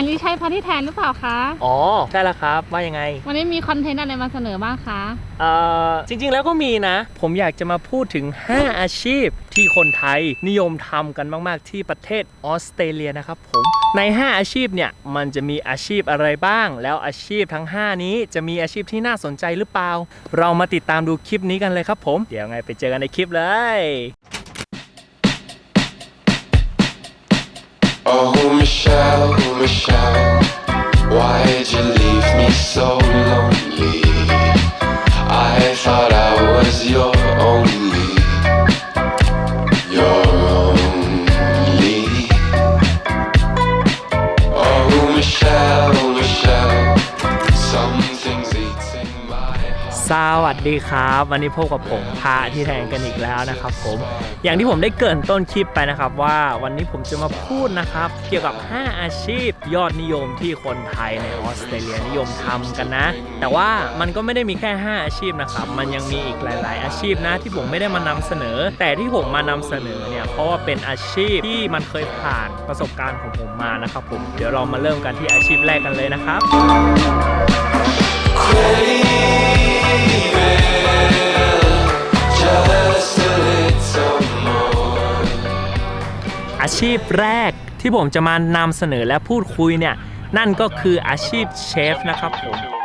อันนี้ใช่พาร์ทที่แทนหรือเปล่าคะ อ๋อใช่แล้วครับว่ายังไง วันนี้มีคอนเทนต์อะไรมาเสนอบ้างคะ เอ่อจริงๆแล้วก็มีนะ ผมอยากจะมาพูดถึง 5 อาชีพที่คนไทยนิยมทำกันมาก ๆ ที่ประเทศออสเตรเลียนะครับผมใน 5 อาชีพเนี่ยมันจะมีอาชีพอะไรบ้าง แล้วอาชีพทั้ง 5 นี้จะมีอาชีพที่น่าสนใจหรือเปล่า เรามาติดตามดูคลิปนี้กันเลยครับผม เดี๋ยวไงไปเจอกันในคลิปเลย Oh, Michelle, why'd you leave me so lonely? I thought I was your only, วัสดีครับ วันนี้พบกับผมพระที่แทงกันอีกแล้วนะครับผมอย่างที่ผมได้เกริ่นต้นคลิปไปนะครับว่าวันนี้ผมจะมาพูดนะครับ เกี่ยวกับ 5 อาชีพยอดนิยมที่คนไทยในออสเตรเลียนิยมทำกันนะ แต่ว่ามันก็ไม่ได้มีแค่ 5 อาชีพนะครับ มันยังมีอีกหลาย ๆ อาชีพนะที่ผมไม่ได้มานำเสนอ แต่ที่ผมมานำเสนอเนี่ยเพราะว่าเป็นอาชีพที่มันเคยผ่านประสบการณ์ของผมมานะครับผมเดี๋ยวเรามาเริ่มกันที่อาชีพแรกกันเลยนะครับ Just ชีพแรกที่ผมจะมานำเสนอและพูดคุยเนี่ย นั่นก็คืออาชีพเชฟนะครับผม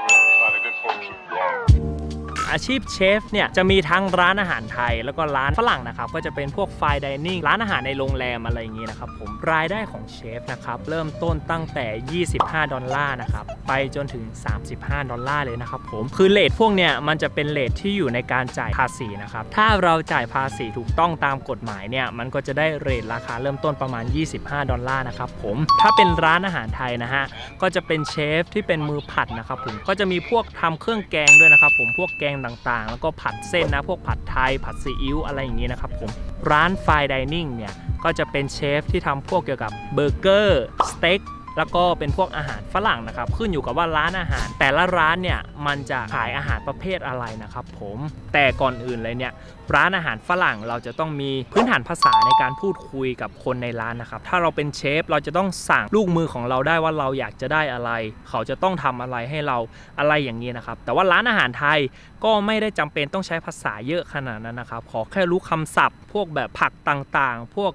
อาชีพเชฟเนี่ยจะมีทั้งร้านอาหารไทย แล้วก็ร้านฝรั่งนะครับก็จะเป็นพวกไฟดิเนิ่งร้านอาหารในโรงแรมอะไรอย่างนี้นะครับผมรายได้ของเชฟนะครับเริ่มต้นตั้งแต่ 25 ดอลลาร์นะครับไปจนถึง 35 ดอลลาร์เลยนะครับผมคือเลทพวกเนี่ยมันจะเป็นเลทที่อยู่ในการจ่ายภาษีนะครับถ้าเราจ่ายภาษีถูกต้องตามกฎหมายเนี่ยมันก็จะได้เรทราคาเริ่มต้นประมาณ 25 ดอลลาร์นะครับผมถ้าเป็นร้านอาหารไทยนะฮะก็จะเป็นเชฟที่เป็นมือผัดนะครับผมก็จะมีพวกทำเครื่องแกงด้วยนะครับผมพวกแกงต่างๆ แล้วก็ผัดเส้นนะ พวกผัดไทย ผัดซีอิ๊วอะไรอย่างนี้นะครับผม ร้านไฟดิเนิ่งเนี่ย ก็จะเป็นเชฟที่ทำพวกเกี่ยวกับเบอร์เกอร์ สเต็ก แล้วก็เป็นพวกอาหารฝรั่งนะครับ ขึ้นอยู่กับว่าร้านอาหาร แต่ละร้านเนี่ยมันจะขายอาหารประเภทอะไรนะครับผมแต่ก่อนอื่นเลยเนี่ยร้านอาหารฝรั่งเราจะต้องมีพื้นฐานภาษาในการพูดคุยกับคนในร้านนะครับ ถ้าเราเป็นเชฟเราจะต้องสั่งลูกมือของเราได้ว่าเราอยากจะได้อะไร เขาจะต้องทำอะไรให้เราอะไรอย่างนี้นะครับ แต่ว่าร้านอาหารไทยก็ไม่ได้จำเป็นต้องใช้ภาษาเยอะขนาดนั้นนะครับ ขอแค่รู้คำศัพท์ พวกแบบผักต่างๆ พวก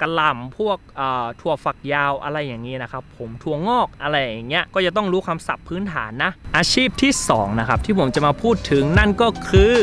กระหล่ำพวกถั่วฝักยาวอะไรอย่างนี้นะครับ ผมถั่วงอกอะไรอย่างเงี้ยก็จะต้องรู้คำศัพท์พื้นฐานนะ อาชีพที่สองนะครับที่ผมจะมาพูดถึงนั่นก็คือ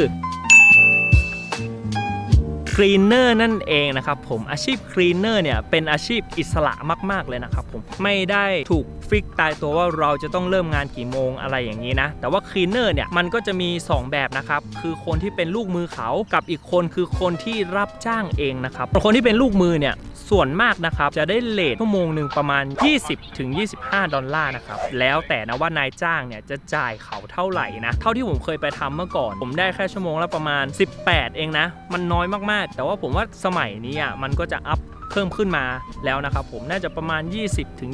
คลีนเนอร์นั่นเองนะครับผมอาชีพคลีนเนอร์เนี่ยเป็นอาชีพอิสระมาก ๆ เลยนะครับผมไม่ได้ถูกฟิกตายตัวว่าเราจะต้องเริ่มงานกี่โมงอะไรอย่างนี้นะแต่ว่าคลีนเนอร์เนี่ยมันก็จะมี 2 แบบนะครับคือคนที่เป็นลูกมือเขากับอีกคนคือคนที่รับจ้างเองนะครับคนที่เป็นลูกมือเนี่ยส่วนมากนะครับจะได้เลทชั่วโมงหนึ่งประมาณ 20ถึง25 ดอลลาร์นะครับแล้วแต่นะว่านายจ้างเนี่ยจะจ่ายเขาเท่าไหร่นะเท่าที่ผมเคยไปทำเมื่อก่อน ผมได้แค่ชั่วโมงละประมาณ 18 เองนะ มันน้อยมากๆแต่ว่าผมว่าสมัยนี้อะมันก็จะอัพเพิ่มขึ้นมาแล้วนะครับผมน่าจะประมาณ 20ถึง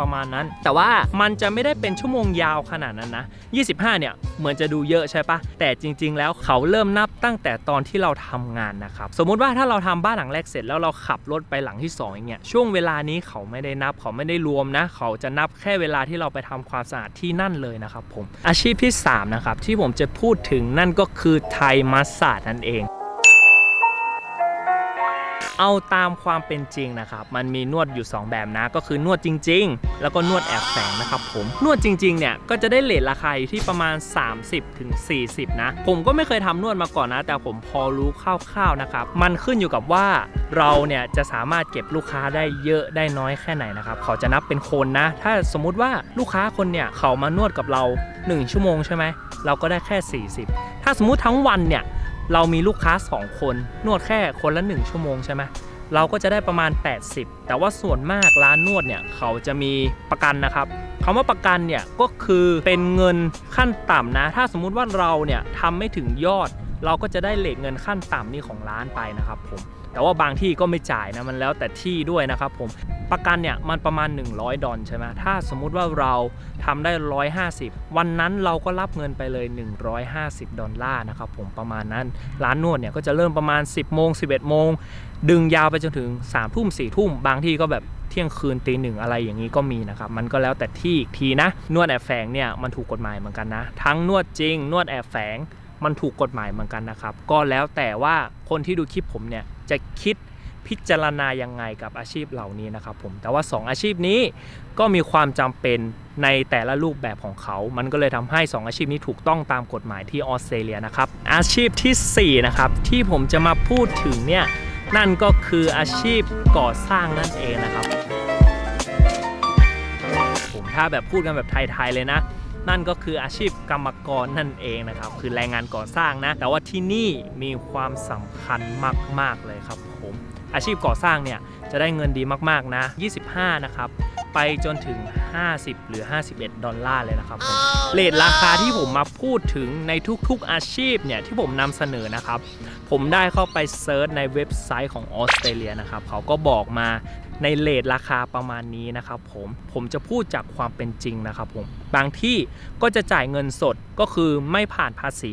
ประมาณนั้น แต่ว่ามันจะไม่ได้เป็นชั่วโมงยาวขนาดนั้นนะ 25 เนี่ย เหมือนจะดูเยอะใช่ปะแต่จริง ๆ แล้วเขาเริ่มนับตั้งแต่ตอนที่เราทำงานนะครับ สมมุติว่าถ้าเราทำบ้านหลังแรกเสร็จแล้วเราขับรถไปหลังที่2อย่างเงี้ยช่วงเวลานี้เขาไม่ได้นับเขาไม่ได้รวมนะ เขาจะนับแค่เวลาที่เราไปทำความสะอาดที่นั่นเลยนะครับผมอาชีพที่สามนะครับที่ผมจะพูดถึงนั่นก็คือไทยมัสซาดนั่นเอง เอาตามความเป็นจริงนะครับ มันมีนวดอยู่ 2 แบบนะ ก็คือนวดจริง ๆ แล้วก็นวดแอบแฝงนะครับผม นวดจริง ๆ เนี่ย ก็จะได้เลทราคาอยู่ที่ประมาณ 30ถึง40 นะ ผมก็ไม่เคยทำนวดมาก่อนนะ แต่ผมพอรู้คร่าวๆนะครับ มันขึ้นอยู่กับว่าเราเนี่ยจะสามารถเก็บลูกค้าได้เยอะได้น้อยแค่ไหนนะครับ เขาจะนับเป็นคนนะ ถ้าสมมุติว่าลูกค้าคนเนี่ยเขามานวดกับเรา 1 ชั่วโมงใช่ไหม เราก็ได้แค่ 40 ถ้าสมมุติทั้งวันเนี่ย เรามีลูกค้า 2 คน นวดแค่คนละ 1 ชั่วโมงใช่ไหมเราก็จะได้ประมาณ 80 แต่ว่าส่วนมากร้านนวดเนี่ยเขาจะมีประกันนะครับคำว่าประกันเนี่ยก็คือเป็นเงินขั้นต่ำนะ ถ้าสมมุติว่าเราเนี่ยทำไม่ถึงยอด เราก็จะได้เลทเงินขั้นต่ำนี่ของร้านไปนะครับผม แต่ว่าบางที่ก็ไม่จ่ายนะมันแล้วแต่ที่ด้วยนะครับผมประกันเนี่ยมันประมาณ 100 ดอลใช่ไหมถ้าสมมุติว่าเราทำได้ 150 วันนั้นเราก็รับเงินไปเลย 150 ดอลลาร์นะครับผมประมาณนั้นร้านนวดเนี่ยก็จะเริ่มประมาณ 10โมง11โมงดึงยาวไปจนถึง3ทุ่ม4ทุ่มบางที่ก็แบบเที่ยงคืนตีหนึ่งอะไรอย่างนี้ก็มีนะครับมันก็แล้วแต่ที่อีกทีนะ นวดแอบแฝงเนี่ยมันถูกกฎหมายเหมือนกันนะ ทั้งนวดจริง นวดแอบแฝงมันถูกกฎหมายเหมือนกันนะครับ ก็แล้วแต่ว่าคนที่ดูคลิปผมเนี่ย จะคิดพิจารณายังไงกับอาชีพเหล่านี้นะครับผมแต่ว่า 2 อาชีพนี้ก็มีความจำเป็นในแต่ละรูปแบบของเขา มันก็เลยทำให้ 2 อาชีพนี้ถูกต้องตามกฎหมายที่ออสเตรเลียนะครับอาชีพทีสี่4นะครับที่ผมจะมาพูดถึงเนี่ยนั่นก็คืออาชีพก่อสร้างนั่นเองนะครับ ผมถ้าแบบพูดกันแบบไทยๆเลยนะ นั่นก็คืออาชีพกรรมกรนั่นเองนะครับ คือแรงงานก่อสร้างนะ แต่ว่าที่นี่มีความสำคัญมาก ๆ เลยครับผม อาชีพก่อสร้างเนี่ยจะได้เงินดีมากๆนะ 25 นะครับไปจนถึง 50 หรือ 51 ดอลลาร์เลยนะครับผมเลทราคาที่ผมมาพูดถึงในทุกๆอาชีพเนี่ยที่ผมนำเสนอนะครับ ผมได้เข้าไปเซิร์ชในเว็บไซต์ของออสเตรเลียนะครับ เขาก็บอกมา ในเลทราคาประมาณนี้นะครับผมผมจะพูดจากความเป็นจริงนะครับผมบางที่ก็จะจ่ายเงินสดก็คือไม่ผ่านภาษี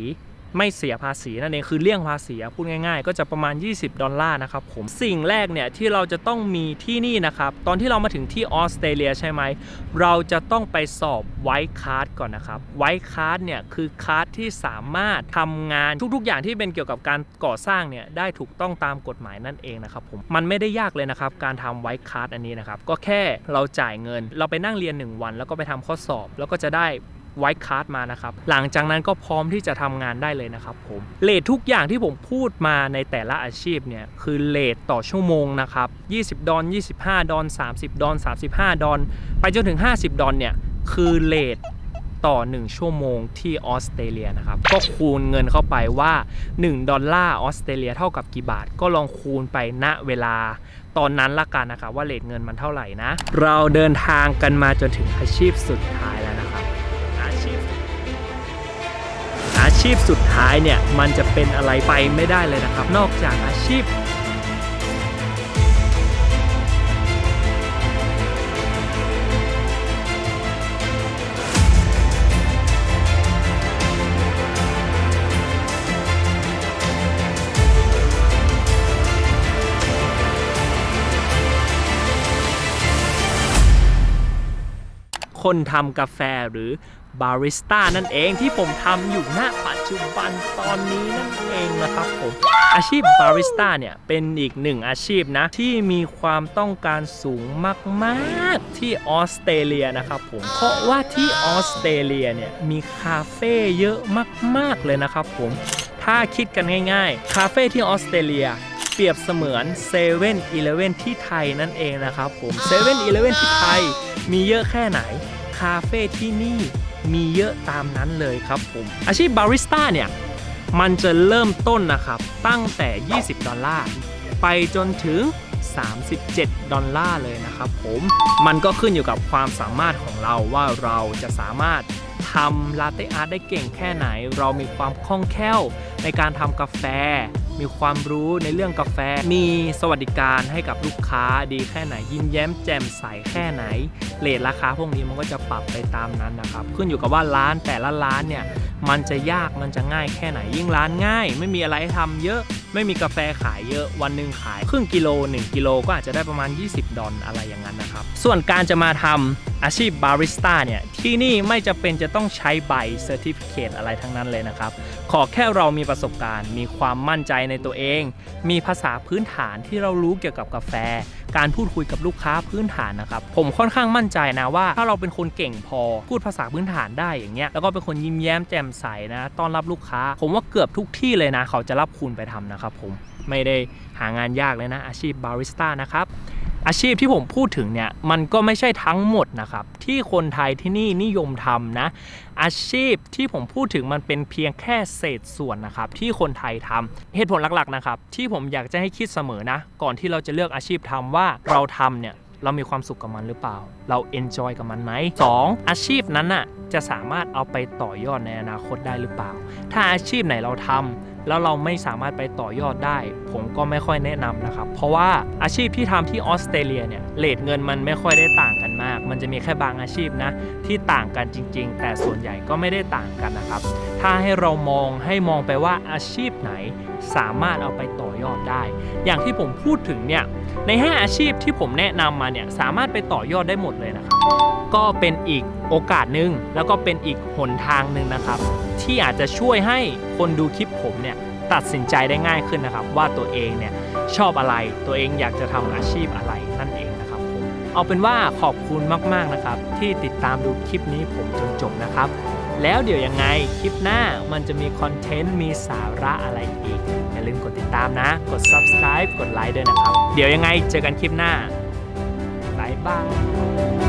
ไม่เสียภาษีนั่นเองคือเลี่ยงภาษีพูดง่ายๆ ก็จะประมาณ 20 ดอลลาร์นะครับผมสิ่งแรกเนี่ยที่เราจะต้องมีที่นี่นะครับ ตอนที่เรามาถึงที่ออสเตรเลียใช่ไหม เราจะต้องไปสอบไวท์คาร์ดก่อนนะครับไวท์คาร์ดเนี่ยคือคาร์ดที่สามารถทำงานทุกๆ อย่างที่เป็นเกี่ยวกับการก่อสร้างเนี่ยได้ถูกต้องตามกฎหมายนั่นเองนะครับผมมันไม่ได้ยากเลยนะครับการทำไวท์คาร์ดอันนี้นะครับก็แค่เราจ่ายเงิน เราไปนั่งเรียน 1 วัน แล้วก็ไปทำข้อสอบแล้วก็จะได้ ไวท์คาร์ดมานะครับ หลังจากนั้นก็พร้อมที่จะทำงานได้เลยนะครับผมเลททุกอย่างที่ผมพูดมาในแต่ละอาชีพเนี่ย คือเลทต่อชั่วโมงนะครับ 20 ดอล25 ดอล30 ดอล35 ดอลไปจนถึง 50 ดอลเนี่ย คือเลทต่อ 1 ชั่วโมงที่ออสเตรเลียนะครับ ก็คูณเงินเข้าไปว่า 1 ดอลลาร์ออสเตรเลียเท่ากับกี่บาท ก็ลองคูณไปณเวลาตอนนั้นละกันนะครับว่าเลทเงินมันเท่าไหร่นะ เราเดินทางกันมาจนถึงอาชีพสุดท้าย ชีพสุดท้ายเนี่ยมันจะเป็นอะไรไปไม่ได้เลยนะครับ นอกจากอาชีพ คนทำกาแฟหรือบาริสต้านั่นเองที่ผมทำอยู่ณปัจจุบันตอนนี้นั่นเองนะครับผม อาชีพบาริสต้าเนี่ยเป็นอีกหนึ่งอาชีพนะ ที่มีความต้องการสูงมากๆที่ออสเตรเลียนะครับผม เพราะว่าที่ออสเตรเลียเนี่ยมีคาเฟ่เยอะมากๆเลยนะครับผม ถ้าคิดกันง่ายๆ คาเฟ่ที่ออสเตรเลียเปรียบเสมือน7 e เ e ่ e อที่ไทยนั่นเองนะครับผม7 e เ e ่ e อที่ไทยมีเยอะแค่ไหน คาเฟ่ที่นี่มีเยอะตามนั้นเลยครับผม อาชีพบาริสต้าเนี่ย มันจะเริ่มต้นนะครับตั้งแต่ 20 ดอลลาร์ ไปจนถึง 37 ดอลลาร์เลยนะครับผม มันก็ขึ้นอยู่กับความสามารถของเราว่าเราจะสามารถทำลาเต้อาร์ตได้เก่งแค่ไหน เรามีความคล่องแคล่วในการทำกาแฟ มีความรู้ในเรื่องกาแฟ มีสวัสดิการให้กับลูกค้าดีแค่ไหน ยิ้มแย้มแจ่มใสแค่ไหนเลทราคาพวกนี้มันก็จะปรับไปตามนั้นนะครับ ขึ้นอยู่กับว่าร้านแต่ละร้านเนี่ยมันจะยากมันจะง่ายแค่ไหน ยิ่งร้านง่าย ไม่มีอะไรให้ทำเยอะ ไม่มีกาแฟขายเยอะวันหนึ่งขาย ครึ่งกิโล 1 กิโลก็อาจจะได้ประมาณ 20 ดอลอะไรอย่างนั้นนะครับ ส่วนการจะมาทำ อาชีพบาริสต้าเนี่ย ที่นี่ไม่จะเป็นจะต้องใช้ใบเซอร์ติฟิเคตอะไรทั้งนั้นเลยนะครับ ขอแค่เรามีประสบการณ์ มีความมั่นใจในตัวเอง มีภาษาพื้นฐานที่เรารู้เกี่ยวกับกาแฟ การพูดคุยกับลูกค้าพื้นฐานนะครับ ผมค่อนข้างมั่นใจนะว่า ถ้าเราเป็นคนเก่งพอพูดภาษาพื้นฐานได้อย่างเงี้ยแล้วก็เป็นคนยิ้มแย้มแจ่มใสนะต้อนรับลูกค้า ผมว่าเกือบทุกที่เลยนะ เขาจะรับคุณไปทำนะครับ ผมไม่ได้หางานยากเลยนะอาชีพบาริสต้านะครับ อาชีพที่ผมพูดถึงเนี่ยมันก็ไม่ใช่ทั้งหมดนะครับ ที่คนไทยที่นี่นิยมทำนะ อาชีพที่ผมพูดถึงมันเป็นเพียงแค่เศษส่วนนะครับ ที่คนไทยทำเหตุผลหลักๆนะครับ ที่ผมอยากจะให้คิดเสมอนะ ก่อนที่เราจะเลือกอาชีพทำว่าเราทำเนี่ย เรามีความสุขกับมันหรือเปล่า เราเอนจอยกับมันไหม 2. อาชีพนั้นน่ะจะสามารถเอาไปต่อยอดในอนาคตได้หรือเปล่า ถ้าอาชีพไหนเราทำแล้วเราไม่สามารถไปต่อยอดได้ ผมก็ไม่ค่อยแนะนำนะครับ เพราะว่าอาชีพที่ทำที่ออสเตรเลียเนี่ยเลทเงินมันไม่ค่อยได้ต่างกันมาก มันจะมีแค่บางอาชีพนะที่ต่างกันจริง ๆ แต่ส่วนใหญ่ก็ไม่ได้ต่างกันนะครับ ถ้าให้เรามองให้มองไปว่าอาชีพไหนสามารถเอาไปต่อ ยอดได้ อย่างที่ผมพูดถึงเนี่ยใน 5 อาชีพที่ผมแนะนำมาเนี่ยสามารถไปต่อยอดได้หมดเลยนะครับก็เป็นอีกโอกาสหนึ่งแล้วก็เป็นอีกหนทางหนึ่งนะครับ ที่อาจจะช่วยให้คนดูคลิปผมเนี่ยตัดสินใจได้ง่ายขึ้นนะครับ ว่าตัวเองเนี่ยชอบอะไรตัวเองอยากจะทำอาชีพอะไรนั่นเองนะครับผมเอาเป็นว่าขอบคุณมากๆนะครับ ที่ติดตามดูคลิปนี้ผมจนจบนะครับ แล้วเดี๋ยวยังไงคลิปหน้ามันจะมีคอนเทนต์มีสาระอะไรอีก อย่าลืมกดติดตามนะ กด subscribe กดไลค์ด้วยนะครับ เดี๋ยวยังไงเจอกันคลิปหน้าบายบาย